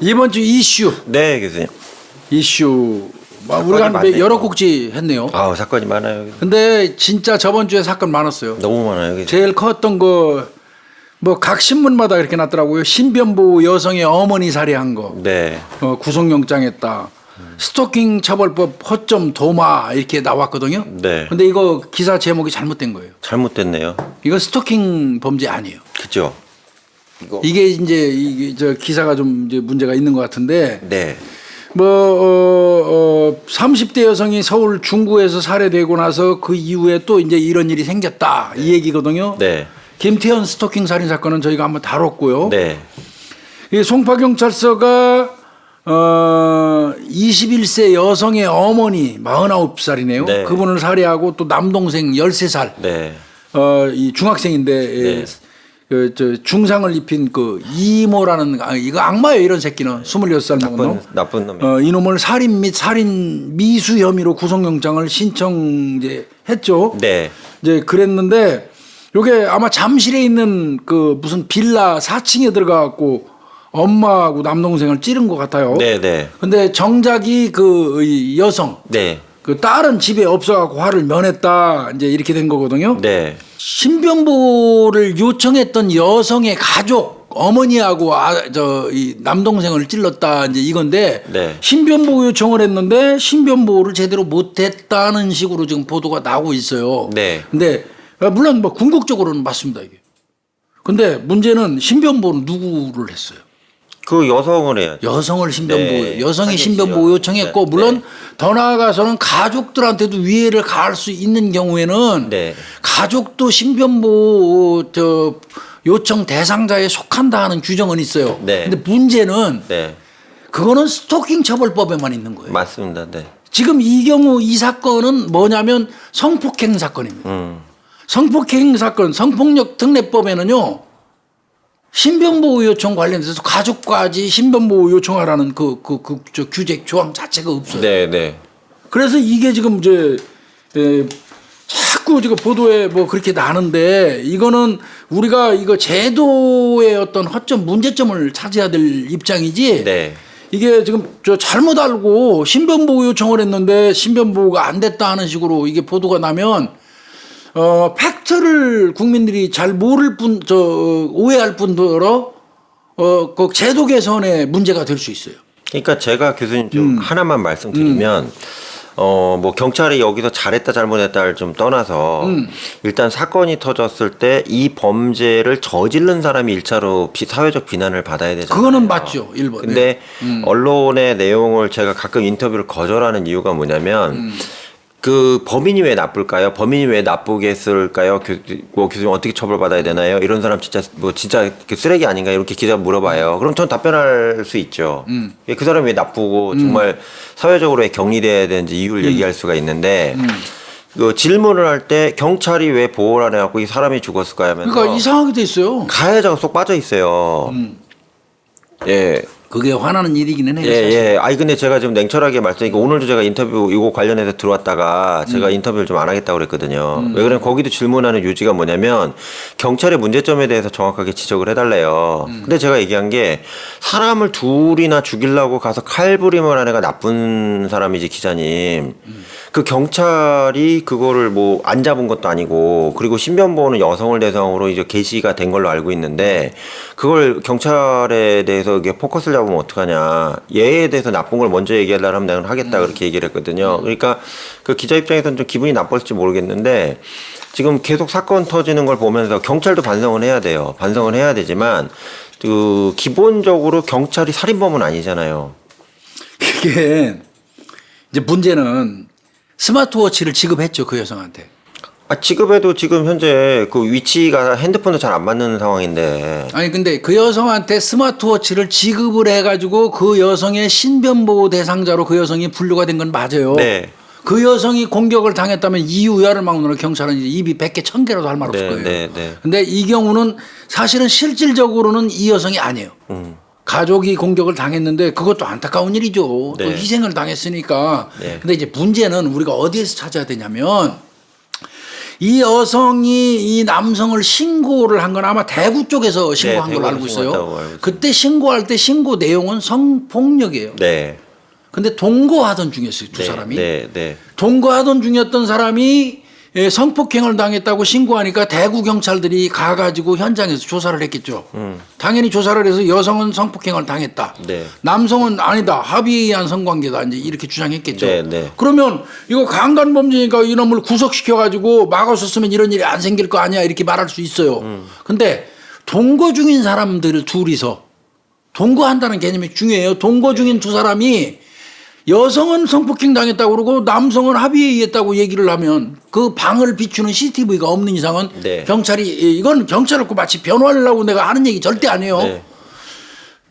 이번 주 이슈 네, 교수님. 이슈 뭐 사건이 우리가 한 많네요. 여러 곡지 했네요. 아우, 사건이 많아요. 근데 진짜 저번 주에 사건 많았어요. 너무 많아요. 교수님. 제일 컸던 거 뭐 각 신문마다 이렇게 났더라고요. 신변보 여성의 어머니 살해한 거, 네. 어, 구속영장했다. 스토킹 처벌법 허점 도마 이렇게 나왔거든요. 네. 근데 이거 기사 제목이 잘못된 거예요. 잘못됐네요. 이거 스토킹 범죄 아니에요. 그죠? 이거. 이게 이제 이게 저 기사가 좀 이제 문제가 있는 것 같은데 네. 뭐, 어, 어, 30대 여성이 서울 중구에서 살해되고 나서 그 이후에 또 이제 이런 일이 생겼다. 이 얘기거든요. 네. 김태현 스토킹 살인 사건은 저희가 한번 다뤘고요. 네. 이 송파 경찰서가 어, 21세 여성의 어머니 49살이네요. 네. 그분을 살해하고 또 남동생 13살 네. 어, 이 중학생인데 네. 예, 그, 저 중상을 입힌 그 이모라는 아, 이거 악마예요 이런 새끼는 26살 먹은 놈. 나쁜 놈이. 어, 이놈을 살인 및 살인 미수 혐의로 구속영장을 신청 이제 했죠. 네. 이제 그랬는데 요게 아마 잠실에 있는 그 무슨 빌라 4층에 들어가 갖고 엄마하고 남동생을 찌른 것 같아요. 네, 네. 근데 정작이 그이 여성 네. 그 딸은 집에 없어갖고 화를 면했다 이제 이렇게 된 거거든요. 네. 신변보를 요청했던 여성의 가족 어머니하고 아, 저, 이 남동생을 찔렀다 이제 이건데 네. 신변보호 요청을 했는데 신변보호를 제대로 못했다는 식으로 지금 보도가 나오고 있어요. 네. 근데 물론 뭐 궁극적으로는 맞습니다 이게. 근데 문제는 신변보호는 누구를 했어요? 그 여성을 해야죠. 여성을 신변보호, 네, 여성이 하겠지요. 신변보호 요청했고 네, 물론 네. 더 나아가서는 가족들한테도 위해를 가할 수 있는 경우에는 네. 가족도 신변보호 저 요청 대상자에 속한다 하는 규정은 있어요. 네. 근데 문제는 네. 그거는 스토킹 처벌법에만 있는 거예요. 맞습니다. 네. 지금 이 경우 이 사건은 뭐냐면 성폭행 사건입니다. 음. 성폭행 사건, 성폭력 특례법에는요. 신변보호 요청 관련돼서 가족까지 신변보호 요청하라는 그 그 그 저 규제 조항 자체가 없어요. 네, 네. 그래서 이게 지금 이제 에, 자꾸 지금 보도에 뭐 그렇게 나는데 이거는 우리가 이거 제도의 어떤 허점 문제점을 찾아야 될 입장이지. 네. 이게 지금 저 잘못 알고 신변보호 요청을 했는데 신변보호가 안 됐다 하는 식으로 이게 보도가 나면 어 팩트를 국민들이 잘 모를 뿐 저 오해할 뿐더러 어 그 제도 개선에 문제가 될 수 있어요. 그러니까 제가 교수님 음. 좀 하나만 말씀드리면 어뭐 경찰이 여기서 잘했다 잘못했다를 좀 떠나서 음. 일단 사건이 터졌을 때 이 범죄를 저지른 사람이 일차로 비, 사회적 비난을 받아야 되잖아요. 그거는 맞죠, 일본. 근데 네. 언론의 내용을 제가 가끔 인터뷰를 거절하는 이유가 뭐냐면 음. 그 범인이 왜 나쁠까요? 범인이 왜 나쁘게 했을까요? 교, 뭐 교수님 어떻게 처벌받아야 되나요? 이런 사람 진짜 뭐 진짜 그 쓰레기 아닌가 이렇게 기자 가 물어봐요. 그럼 전 답변할 수 있죠. 음. 예, 그 사람이 왜 나쁘고 정말 사회적으로 왜 격리돼야 되는지 이유를 음. 얘기할 수가 있는데 그 질문을 할 때 경찰이 왜 보호를 안 해갖고 이 사람이 죽었을까 하면서 그러니까 이상하게 돼 있어요. 가해자가 쏙 빠져 있어요. 음. 예. 그게 화나는 일이기는 해요. 예. 예. 아니, 근데 제가 지금 냉철하게 말씀드리니까 오늘도 제가 인터뷰 이거 관련해서 들어왔다가 음. 제가 인터뷰를 좀 안 하겠다고 그랬거든요. 왜 그러면 거기도 질문하는 요지가 뭐냐면 경찰의 문제점에 대해서 정확하게 지적을 해달래요. 음. 근데 제가 얘기한 게 사람을 둘이나 죽이려고 가서 칼부림을 하는 애가 나쁜 사람이지 기자님. 음. 그 경찰이 그거를 뭐 안 잡은 것도 아니고 그리고 신변보호는 여성을 대상으로 이제 게시가 된 걸로 알고 있는데 그걸 경찰에 대해서 이게 포커스를 잡으면 어떡하냐. 얘에 대해서 나쁜 걸 먼저 얘기하려면 내가 하겠다 그렇게 얘기를 했거든요. 그러니까 그 기자 입장에서는 좀 기분이 나빴을지 모르겠는데 지금 계속 사건 터지는 걸 보면서 경찰도 반성을 해야 돼요. 반성을 해야 되지만 그 기본적으로 경찰이 살인범은 아니잖아요. 그게 이제 문제는 스마트워치를 지급했죠 그 여성한테. 아, 지급에도 지금 현재 그 위치가 핸드폰도 잘 안 맞는 상황인데. 아니 근데 그 여성한테 스마트워치를 지급을 해가지고 그 여성의 신변보호 대상자로 그 여성이 분류가 된 건 맞아요. 네. 그 여성이 공격을 당했다면 이유야를 막는 경찰은 이제 입이 100개 1000개라도 할 말 없을 네, 거예요. 네, 네. 근데 이 경우는 사실은 실질적으로는 이 여성이 아니에요. 음. 가족이 공격을 당했는데 그것도 안타까운 일이죠. 또 네. 희생을 당했으니까. 네. 근데 이제 문제는 우리가 어디에서 찾아야 되냐면 이 여성이 이 남성을 신고를 한 건 아마 대구 쪽에서 신고한 네, 걸로 알고 있어요. 알고 있어요. 그때 신고할 때 신고 내용은 성폭력이에요. 네. 근데 동거하던 중이었어요 두 네, 사람이. 네, 네. 동거하던 중이었던 사람이 예, 성폭행을 당했다고 신고하니까 대구 경찰들이 가가지고 현장에서 조사를 했겠죠. 당연히 조사를 해서 여성은 성폭행을 당했다. 음. 네. 남성은 아니다. 합의에 의한 성관계다. 이제 이렇게 주장했겠죠. 네, 네. 그러면 이거 강간 범죄니까 이놈을 구속시켜 가지고 막아줬으면 이런 일이 안 생길 거 아니야. 이렇게 말할 수 있어요. 음. 근데 동거 중인 사람들 둘이서 동거한다는 개념이 중요해요. 동거 중인 두 사람이 여성은 성폭행 당했다고 그러고 남성은 합의에 의했다고 얘기를 하면 그 방을 비추는 CCTV가 없는 이상은 네. 경찰이 이건 경찰 없고 마치 변호하려고 내가 하는 얘기 절대 아니에요. 네.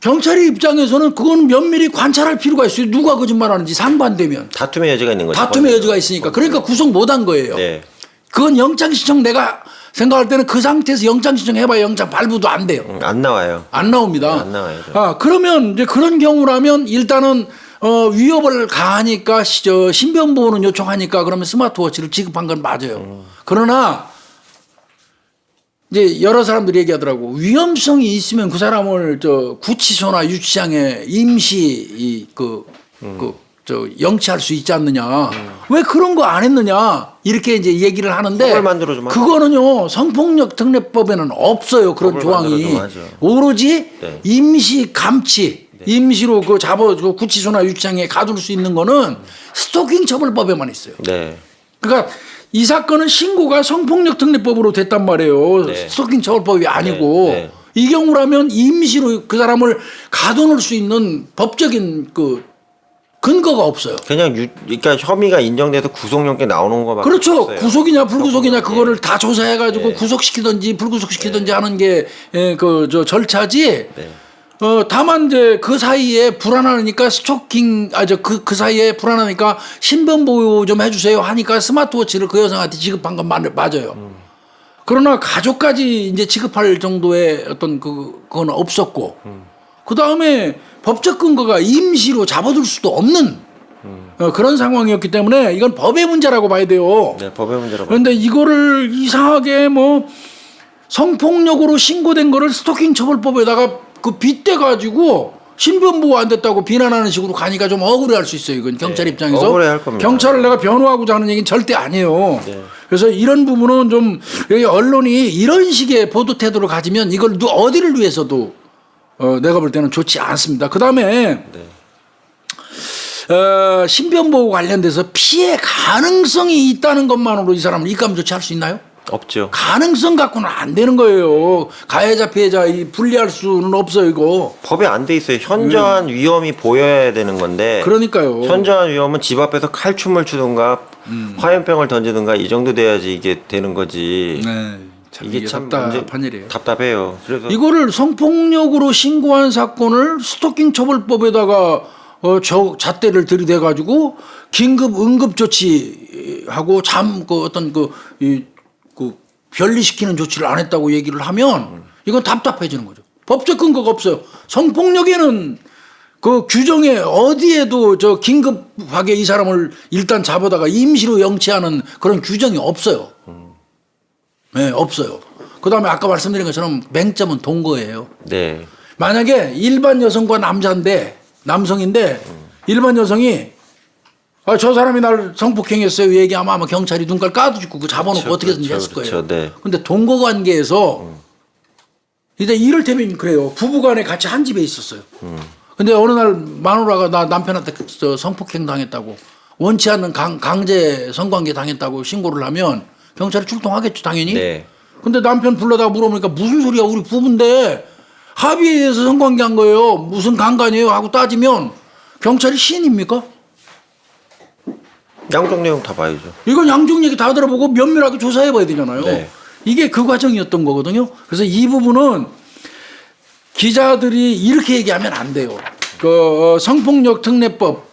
경찰의 입장에서는 그건 면밀히 관찰할 필요가 있어요. 누가 거짓말하는지 상반되면 다툼의 여지가 있는 거죠. 다툼의 여지가 있으니까 그러니까 구속 못 한 거예요. 네. 그건 영장 신청 내가 생각할 때는 그 상태에서 영장 신청 해봐야 영장 발부도 안 돼요. 음, 안 나와요. 안 나옵니다. 네, 안 나와요. 아, 그러면 이제 그런 경우라면 일단은 어, 위협을 가하니까 시- 저 신변보호는 요청하니까 그러면 스마트워치를 지급한 건 맞아요. 그러나 이제 여러 사람들이 얘기하더라고. 위험성이 있으면 그 사람을 저 구치소나 유치장에 임시 이그그저 영치할 수 있지 않느냐. 왜 그런 거 안 했느냐. 이렇게 이제 얘기를 하는데 그거는요 성폭력 특례법에는 없어요 그런 조항이. 오로지 네. 임시 감치 임시로 그 잡아 그 구치소나 유치장에 가둘 수 있는 거는 스토킹 처벌법에만 있어요. 네. 그러니까 이 사건은 신고가 성폭력 특례법으로 됐단 말이에요. 네. 스토킹 처벌법이 아니고 네, 네. 이 경우라면 임시로 그 사람을 가둬놓을 수 있는 법적인 그 근거가 없어요. 그냥 유, 그러니까 혐의가 인정돼서 구속영장 나오는 거밖에 그렇죠. 없어요. 구속이냐 불구속이냐. 그거를 다 조사해가지고 네. 구속시키든지 불구속시키든지 하는 게 그 저 절차지. 네. 어 다만 이제 그 사이에 불안하니까 스토킹 아저그그 사이에 불안하니까 신변 보호 좀 해주세요 하니까 스마트워치를 그 여성한테 지급한 건 맞- 맞아요. 그러나 가족까지 이제 지급할 정도의 어떤 그 그건 없었고 그 다음에 법적 근거가 임시로 잡아둘 수도 없는 어, 그런 상황이었기 때문에 이건 법의 문제라고 봐야 돼요. 네, 법의 문제라고. 그런데 이거를 이상하게 뭐 성폭력으로 신고된 거를 스토킹 처벌법에다가 그 빗대 가지고 신변 보호 안 됐다고 비난하는 식으로 가니까 좀 억울해할 수 있어요. 이건 경찰 네, 입장에서 억울해할 겁니다. 경찰을 내가 변호하고자 하는 얘기는 절대 아니에요. 네. 그래서 이런 부분은 좀 여기 언론이 이런 식의 보도 태도를 가지면 이걸 누- 어디를 위해서도 어, 내가 볼 때는 좋지 않습니다. 그 다음에 네. 어, 신변 보호 관련돼서 피해 가능성이 있다는 것만으로 이 사람을 입감 조치할 수 있나요? 없죠. 가능성 갖고는 안 되는 거예요. 가해자 피해자 이 분리할 수는 없어요 이거. 법에 안 돼 있어요. 현저한 위험이 보여야 되는 건데. 음. 그러니까요. 현저한 위험은 집 앞에서 칼춤을 추든가 음. 화염병을 던지든가 이 정도 돼야지 이게 되는 거지. 네, 참 이게 이게 참 답답한 문제- 일이에요. 답답해요. 그래서 이거를 성폭력으로 신고한 사건을 스토킹 처벌법에다가 어, 저 잣대를 들이대 가지고 긴급 응급 조치하고 잠 그 어떤 그, 이, 그 변리시키는 조치를 안 했다고 얘기를 하면 이건 답답해지는 거죠. 법적 근거가 없어요. 성폭력에는 그 규정에 어디에도 저 긴급하게 이 사람을 일단 잡아다가 임시로 영치하는 그런 규정이 없어요. 네, 없어요. 그 다음에 아까 말씀드린 것처럼 맹점은 동거예요. 네. 만약에 일반 여성과 남자인데 남성인데 일반 여성이 아, 저 사람이 날 성폭행했어요. 얘기하면 아마 경찰이 눈깔 까두고 그 잡아놓고 그렇죠, 어떻게든지 그렇죠, 했을 거예요. 그렇죠, 네. 근데 동거 관계에서 이제 이를테면 그래요. 부부간에 같이 한 집에 있었어요. 근데 어느 날 마누라가 나 남편한테 그저 성폭행 당했다고 원치 않는 강, 강제 성관계 당했다고 신고를 하면 경찰이 출동하겠죠 당연히. 네. 근데 남편 불러다가 물어보니까 무슨 소리야 우리 부부인데 합의에 의해서 성관계 한 거예요. 무슨 강간이에요 하고 따지면 경찰이 신입니까? 양쪽 내용 다 봐야죠. 이건 양쪽 얘기 다 들어보고 면밀하게 조사해 봐야 되잖아요. 네. 이게 그 과정이었던 거거든요. 그래서 이 부분은 기자들이 이렇게 얘기하면 안 돼요. 그 어, 성폭력 특례법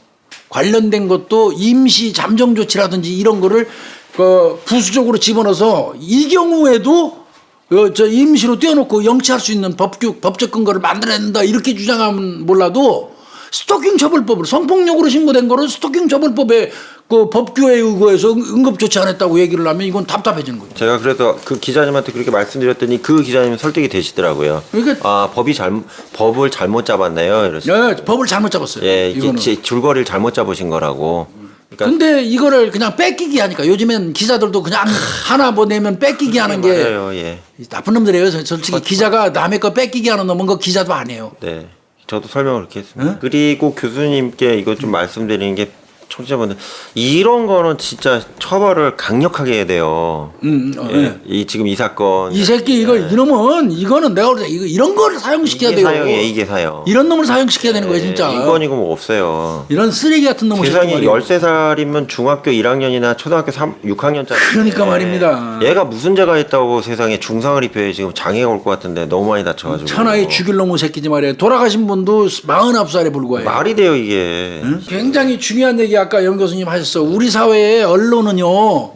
관련된 것도 임시 잠정 조치라든지 이런 거를 그 부수적으로 집어넣어서 이 경우에도 어, 저 임시로 떼어놓고 영치할 수 있는 법규 법적 근거를 만들어야 된다 이렇게 주장하면 몰라도 스토킹 처벌법을 성폭력으로 신고된 거를 스토킹 처벌법에 그 법규에 의거해서 응급 조치 안 했다고 얘기를 하면 이건 답답해지는 거죠. 제가 그래서 그 기자님한테 그렇게 말씀드렸더니 그 기자님 설득이 되시더라고요. 그러니까- 아 법이 잘 법을 잘못 잡았네요. 이러시죠. 예, 법을 잘못 잡았어요. 예, 이게 이거는. 지- 줄거리를 잘못 잡으신 거라고. 그러니까 근데 이거를 그냥 뺏기기 하니까 요즘엔 기자들도 그냥 하나 뭐 내면 뺏기기 하는 게 맞아요. 예. 나쁜 놈들이에요. 솔직히 기자가 남의 거 뺏기기 하는 놈은 그 기자도 아니에요. 네. 저도 설명을 그렇게 했습니다. 그리고 교수님께 이거 좀 말씀드리는 게 청취자분들 이런 거는 진짜 처벌을 강력하게 해야 돼요. 음, 어, 예. 예. 이 지금 이 사건 이 새끼 이거 이놈은 이거는 내가 볼때 이거 이런 거를 사용시켜야 이게 돼요. 사형이에요. 이게 사형. 이런 놈을 사용시켜야 되는 거예요, 진짜. 예, 이건이고 뭐 없어요. 이런 쓰레기 같은 놈을 세상에 말이에요. 13살이면 중학교 1학년이나 초등학교 3, 6학년짜리. 그러니까 말입니다. 얘가 무슨 죄가 있다고 세상에 중상을 입혀야 지금 장애가 올 것 같은데 너무 많이 다쳐가지고. 천하의 죽일 놈의 새끼지 말이에요. 돌아가신 분도 49살에 불과해요. 말이 돼요 이게. 굉장히 중요한 얘기 아까 영 교수님 하셨어. 우리 사회의 언론은요.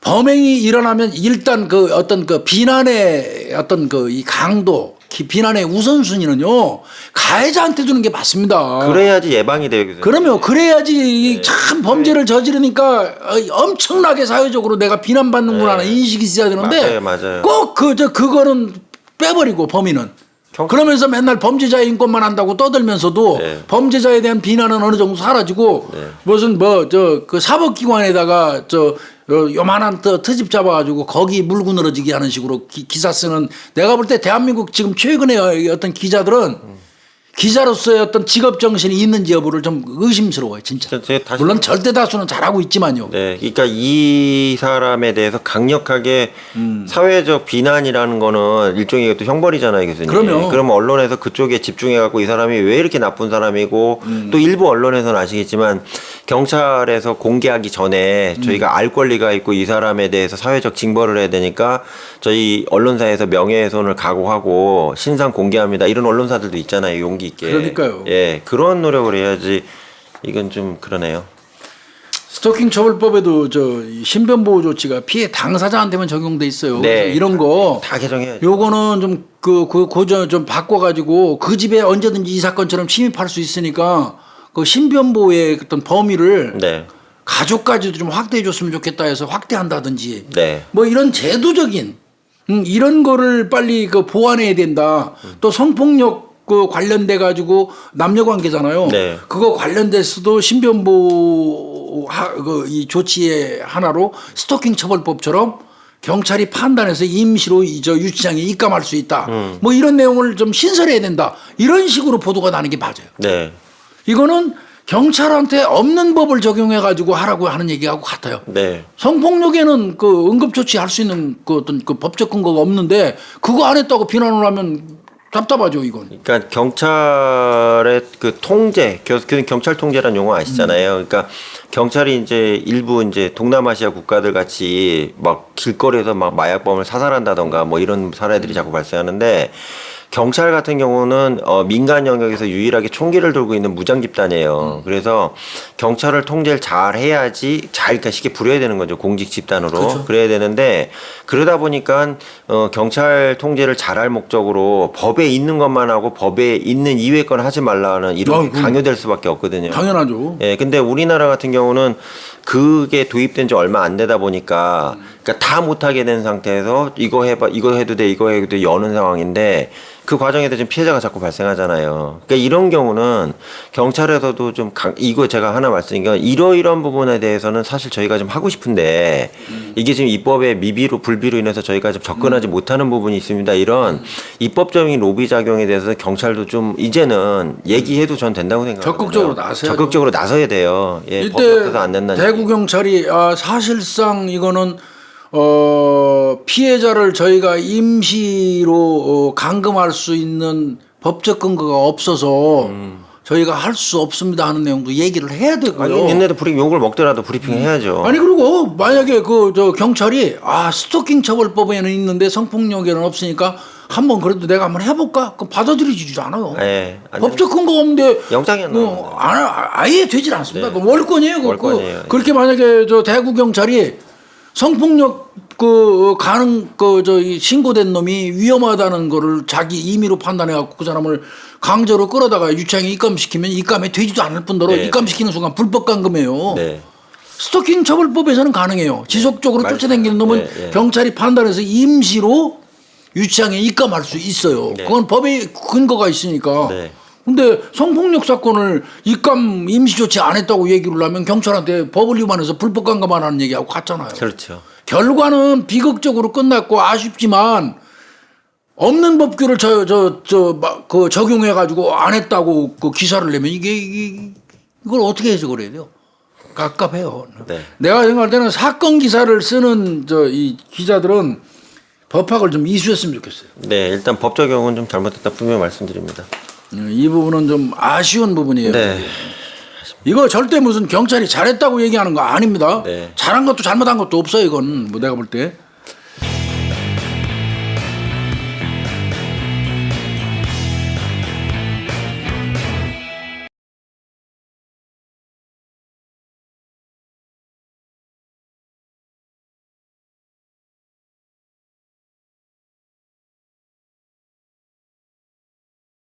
범행이 일어나면 일단 그 어떤 그 비난의 어떤 그 이 강도, 기- 비난의 우선순위는요. 가해자한테 주는 게 맞습니다. 그래야지 예방이 돼요. 교수님. 그러면 그래야지 이참 범죄를 저지르니까 어, 엄청나게 사회적으로 내가 비난받는구나 하는 인식이 있어야 되는데 맞아요, 맞아요. 꼭 그 저 그거는 빼버리고 범인은 경- 그러면서 맨날 범죄자의 인권만 한다고 떠들면서도 네. 범죄자에 대한 비난은 어느 정도 사라지고 무슨 뭐 저 그 사법기관에다가 저 어, 요만한 또 트집 잡아가지고 거기 물고 늘어지게 하는 식으로 기, 사 쓰는 내가 볼 때 대한민국 지금 최근에 어떤 기자들은 기자로서의 어떤 직업 정신이 있는지 여부를 좀 의심스러워요 진짜. 물론 절대 다수는 잘하고 있지만요. 네, 그러니까 이 사람에 대해서 강력하게 사회적 비난이라는 거는 일종의 또 형벌이잖아요, 교수님. 그럼요. 그럼 언론에서 그쪽에 집중해 갖고 이 사람이 왜 이렇게 나쁜 사람이고 또 일부 언론에서는 아시겠지만 경찰에서 공개하기 전에 저희가 알 권리가 있고 이 사람에 대해서 사회적 징벌을 해야 되니까 저희 언론사에서 명예훼손을 각오하고 신상 공개합니다. 이런 언론사들도 있잖아요, 용기 있게. 그러니까요. 예, 그런 노력을 해야지. 이건 좀 그러네요. 스토킹 처벌법에도 저이 신변 보호 조치가 피해 당사자한테만 적용돼 있어요. 네. 그래서 이런 거 다 개정해야죠. 요거는 좀그 그 고전 좀 바꿔가지고 그 집에 언제든지 이 사건처럼 침입할 수 있으니까 그 신변 보호의 어떤 범위를 네. 가족까지도 좀 확대해 줬으면 좋겠다 해서 확대한다든지 네. 뭐 이런 제도적인 음, 이런 거를 빨리 그 보완해야 된다. 또 성폭력 그 관련돼 가지고 남녀 관계잖아요. 네. 그거 관련돼서도 신변보호 하- 그이 조치의 하나로 스토킹 처벌법처럼 경찰이 판단해서 임시로 이저 유치장에 입감할 수 있다. 음. 뭐 이런 내용을 좀 신설해야 된다. 이런 식으로 보도가 나는 게 맞아요. 네. 이거는 경찰한테 없는 법을 적용해 가지고 하라고 하는 얘기하고 같아요. 네. 성폭력에는 그 응급조치 할 수 있는 그 어떤 그 법적 근거가 없는데 그거 안 했다고 비난을 하면 답답하죠 이건. 그러니까 경찰의 그 통제, 겨- 그 경찰 통제라는 용어 아시잖아요. 그러니까 경찰이 이제 일부 이제 동남아시아 국가들 같이 막 길거리에서 막 마약범을 사살한다던가 뭐 이런 사례들이 자꾸 발생하는데 경찰 같은 경우는 어 민간 영역에서 유일하게 총기를 들고 있는 무장 집단이에요. 그래서 경찰을 통제를 잘 해야지 잘 그러니까 쉽게 부려야 되는 거죠. 공직 집단으로. 그래야 되는데 그러다 보니까 어 경찰 통제를 잘할 목적으로 법에 있는 것만 하고 법에 있는 이외의 건 하지 말라는 이런. 강요될 수밖에 없거든요. 당연하죠. 예, 근데 우리나라 같은 경우는 그게 도입된 지 얼마 안 되다 보니까 그러니까 다 못하게 된 상태에서 이거 해봐, 이거 해도 돼, 이거 해도 돼, 여는 상황인데 그 과정에서 지금 피해자가 자꾸 발생하잖아요. 그러니까 이런 경우는 경찰에서도 좀 강, 이거 제가 하나 말씀드리니까 이러이러한 부분에 대해서는 사실 저희가 좀 하고 싶은데 이게 지금 입법의 미비로 불비로 인해서 저희가 좀 접근하지 못하는 부분이 있습니다. 이런 입법적인 로비 작용에 대해서 경찰도 좀 이제는 얘기해도 전 된다고 생각합니다. 적극적으로 나서야죠. 적극적으로 나서야 돼요. 예, 법 이때. 대구 경찰이 아, 사실상 이거는 어, 피해자를 저희가 임시로 어, 감금할 수 있는 법적 근거가 없어서 저희가 할 수 없습니다 하는 내용도 얘기를 해야 되고요. 아니 얘네들 브리 욕을 먹더라도 브리핑 해야죠. 아니 그리고 만약에 그 저 경찰이 아 스토킹 처벌법에는 있는데 성폭력에는 없으니까 한번 그래도 내가 한번 해볼까? 그럼 받아들이지 않아요. 예, 안 법적 근거가 없는데 영장이 안 나오는 뭐 안, 아예 되질 않습니다. 네. 그 월권이에요. 그- 월권이에요. 그, 그렇게 만약에 저 대구 경찰이 성폭력 그 가능 그저 신고된 놈이 위험하다는 거를 자기 임의로 판단해 갖고 그 사람을 강제로 끌어다가 유치장에 입감시키면 입감에 되지도 않을 뿐더러 네. 입감시키는 순간 불법 감금이에요. 네. 스토킹 처벌법에서는 가능해요. 지속적으로. 쫓아다니는 놈은 네, 네. 경찰이 판단해서 임시로 유치장에 입감할 수 있어요. 네. 그건 법에 근거가 있으니까. 네. 근데 성폭력 사건을 입감 임시 조치 안 했다고 얘기를 하면 경찰한테 법을 위반해서 불법 감감하라는 얘기하고 같잖아요. 그렇죠. 결과는 비극적으로 끝났고 아쉽지만 없는 법규를 저 저 저 그 적용해 가지고 안 했다고 그 기사를 내면 이게, 이게 이걸 어떻게 해석을 해야 돼요? 갑갑해요. 네. 내가 생각할 때는 사건 기사를 쓰는 저 이 기자들은 법학을 좀 이수했으면 좋겠어요. 네, 일단 법 적용은 좀 잘못됐다 분명히 말씀드립니다. 음, 이 부분은 좀 아쉬운 부분이에요. 네. 이거 절대 무슨 경찰이 잘했다고 얘기하는 거 아닙니다. 네. 잘한 것도 잘못한 것도 없어요. 이건 뭐 내가 볼 때.